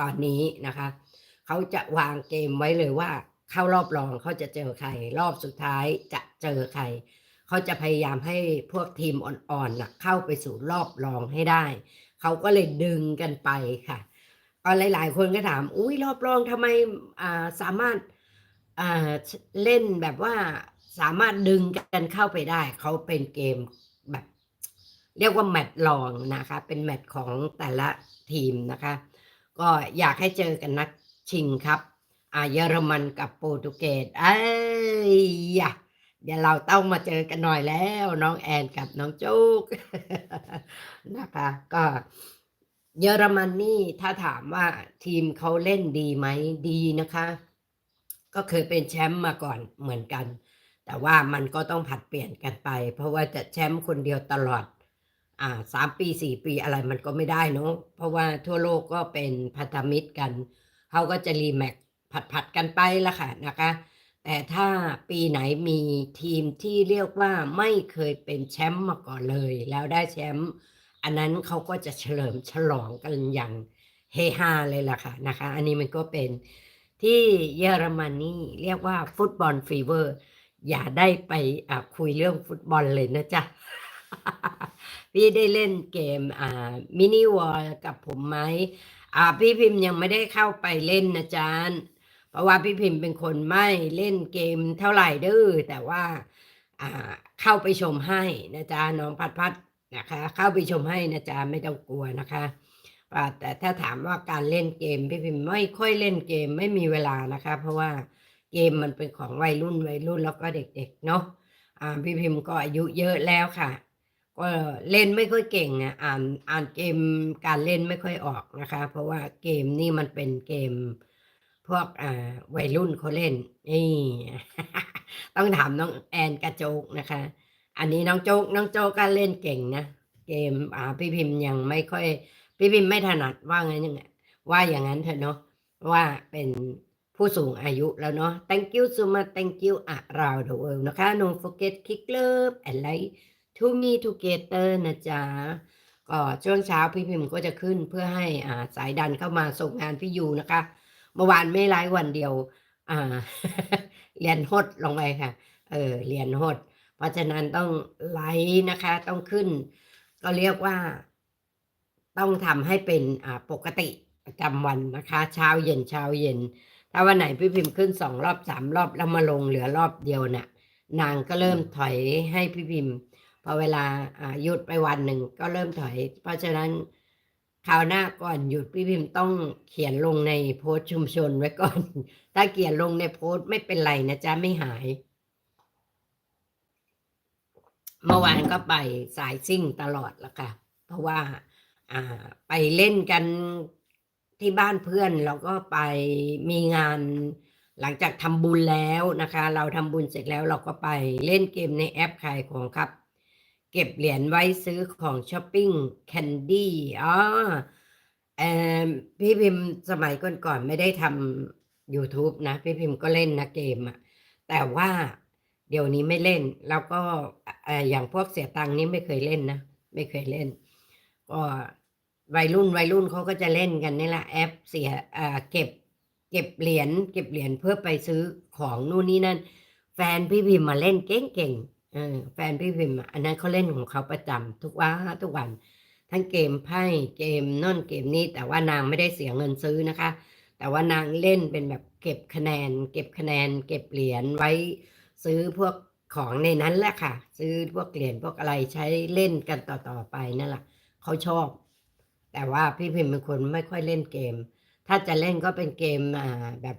ตอนนี้นะคะ เขาจะวางเกมไว้เลยว่าเข้ารอบรองเขาจะเจอใคร รอบสุดท้ายจะเจอใคร เขาจะพยายามให้พวกทีมอ่อนๆนะเข้าไปสู่รอบรองให้ได้ เขาก็เลยดึงกันไปค่ะก็หลาย ๆ คนก็ถาม อุ้ยรอบรองทำไมาสามารถเล่นแบบว่าสามารถดึงกันเข้าไปได้ เขาเป็นเกมแบบ เรียกว่าแมตช์รองนะคะ เป็นแมตช์ของแต่ละทีมนะคะ ก็อยากให้เจอกันนัดชิงครับอ่าเยอรมันกับโปรตุเกสเอ้ยยะเดี๋ยวเราต้องมาเจอกันหน่อยแล้วน้องแอนกับน้องจุกนะคะก็เยอรมันนี่ถ้าถามว่าทีมเขาเล่นดีไหมดีนะคะ ก็เคยเป็นแชมป์มาก่อนเหมือนกัน แต่ว่ามันก็ต้องผัดเปลี่ยนกันไป เพราะว่าจะแชมป์คนเดียวตลอด อ่าสามปีสี่ปีอะไรมันก็ไม่ได้เนอะเพราะว่าทั่วโลกก็เป็นพันธมิตรกันเขาก็จะรีแมตช์ผัดผัดๆกันไปละค่ะนะคะ แต่ถ้าปีไหนมีทีมที่เรียกว่าไม่เคยเป็นแชมป์มาก่อนเลย แล้วได้แชมป์อันนั้นเขาก็จะเฉลิมฉลองกันอย่างเฮฮาเลยล่ะค่ะนะคะ อันนี้มันก็เป็นที่เยอรมนีเรียกว่าฟุตบอลฟีเวอร์ อย่าได้ไปอ่าคุยเรื่องฟุตบอลเลยนะจ๊ะ พี่ได้เล่นเกมอ่ามินิวอลกับผมไหมอ่าพี่พิมพ์ยังไม่ได้เข้าไปเล่นนะจ๊ะเพราะว่าพี่พิมพ์เป็นคนไม่เล่นเกมเท่าไหร่ดื้อแต่ว่าอ่าเข้าไปชมให้นะจ๊ะน้องพัดพัดนะคะ เข้าไปชมให้นะจ๊ะไม่ต้องกลัวนะคะแต่ถ้าถามว่าการเล่นเกมพี่พิมพ์ไม่ค่อยเล่นเกมไม่มีเวลานะคะ เพราะว่าเกมมันเป็นของวัยรุ่นวัยรุ่นแล้วก็เด็ก ๆ เนาะอ่าพี่พิมพ์ก็อายุเยอะแล้วค่ะ เล่นไม่ค่อยเก่งนะอ่านอ่านเกมการเล่นไม่ค่อยออกนะคะ เพราะว่าเกมนี่มันเป็นเกมพวกอ่าวัยรุ่นเขาเล่นนี่ ต้องถามน้องแอนกระโจกนะคะ อันนี้น้องโจกน้องโจกก็เล่นเก่งนะเกมอ่าพี่พิมพ์ยังไม่ค่อย พี่พิมพ์ไม่ถนัดว่างั้นยังไงว่าอย่างนั้นเถอะเนาะว่าเป็นผู้สูงอายุแล้วเนาะ thank you so much thank you around the world นะคะ don't forget click love and like to me together นะจ๊ะก็ช่วงเช้าพี่พิมพ์ก็จะขึ้นเพื่อให้อ่าสายดันเข้ามาส่งงานพี่ยูนะคะ เมื่อวานไม่ไลฟ์วันเดียว อ่าเรียนหดลงไปค่ะ เออเรียนหด เพราะฉะนั้นต้องไลฟ์นะคะ ต้องขึ้น ก็เรียกว่า ต้องทำให้เป็นอ่าปกติประจำวันนะคะ เช้าเย็นเช้าเย็น ถ้าวันไหนพี่พิมพ์ขึ้นสองรอบสามรอบแล้วมาลงเหลือรอบเดียวน่ะ นางก็เริ่มถอยให้พี่พิมพ์ อเวลาหยุดไปวันหนึ่งก็เริ่มถอย เพราะฉะนั้นคราวหน้าก่อนหยุดพี่พิมพ์ต้องเขียนลงในโพสต์ชุมชนไว้ก่อน ถ้าเขียนลงในโพสต์ไม่เป็นไรนะจ๊ะไม่หาย เมื่อวานก็ไปสายซิ่งตลอดละค่ะ เพราะว่าอ่าไปเล่นกันที่บ้านเพื่อนเราก็ไปมีงานหลังจากทำบุญแล้วนะคะ เราทำบุญเสร็จแล้วเราก็ไปเล่นเกมในแอปขายของครับ เก็บเหรียญไว้ซื้อของช้อปปิ้งแคนดี้อ๋อเออพี่พิมพ์สมัยก่อนๆไม่ได้ทำ YouTube นะ พี่พิมพ์ก็เล่นนะเกมอะแต่ว่าเดี๋ยวนี้ไม่เล่น แล้วก็เอออย่างพวกเสียตังค์นี่ไม่เคยเล่นนะ ไม่เคยเล่น ก็วัยรุ่นวัยรุ่นเขาก็จะเล่นกันนี่แหละแอปเสียเออเก็บ เก็บเหรียญเก็บเหรียญเพื่อไปซื้อของนู่นนี่นั่น แฟนพี่พิมพ์มาเล่นเก่งๆ แฟนพี่พิมพ์อันนั้นเขาเล่นของเขาประจำทุกวันทุกวัน ทั้งเกมไพ่เกมนั่นเกมนี้ แต่ว่านางไม่ได้เสียเงินซื้อนะคะ แต่ว่านางเล่นเป็นแบบเก็บคะแนน เก็บคะแนน เก็บเหรียญไว้ซื้อพวกของในนั้นแหละค่ะ ซื้อพวกเหรียญพวกอะไรใช้เล่นกันต่อๆไปนั่นแหละเขาชอบ แต่ว่าพี่พิมพ์เป็นคนไม่ค่อยเล่นเกม ถ้าจะเล่นก็เป็นเกมอ่าแบบ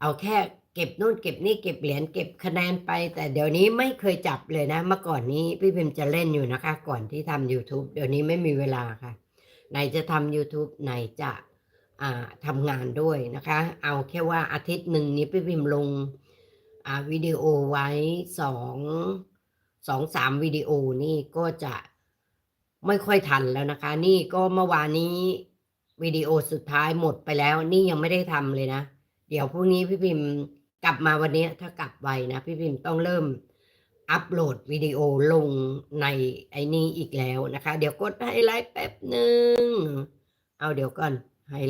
เอาแค่ เก็บนู่นเก็บนี่เก็บเหรียญเก็บคะแนนไป แต่เดี๋ยวนี้ไม่เคยจับเลยนะ เมื่อก่อนนี้พี่พิมจะเล่นอยู่นะคะ ก่อนที่ทำ YouTube เดี๋ยวนี้ไม่มีเวลาค่ะ ไหนจะทำ YouTube ไหนจะอ่าทำงานด้วยนะคะ เอาแค่ว่าอาทิตย์หนึ่งนี้พี่พิมลงอ่าวิดีโอไว้สองสองสามวิดีโอนี่ก็จะไม่ค่อยทันแล้วนะคะ นี่ก็เมื่อวานนี้วิดีโอสุดท้ายหมดไปแล้ว นี่ยังไม่ได้ทำเลยนะ เดี๋ยวพรุ่งนี้พี่พิมพ์ กลับมาวันนี้ถ้ากลับไวนะพี่พิมพ์ต้องเริ่มอัปโหลดวิดีโอลงในไอ้นี้อีกแล้วนะคะ เดี๋ยวกดไฮไลท์แป๊บหนึ่งเอาเดี๋ยวก่อน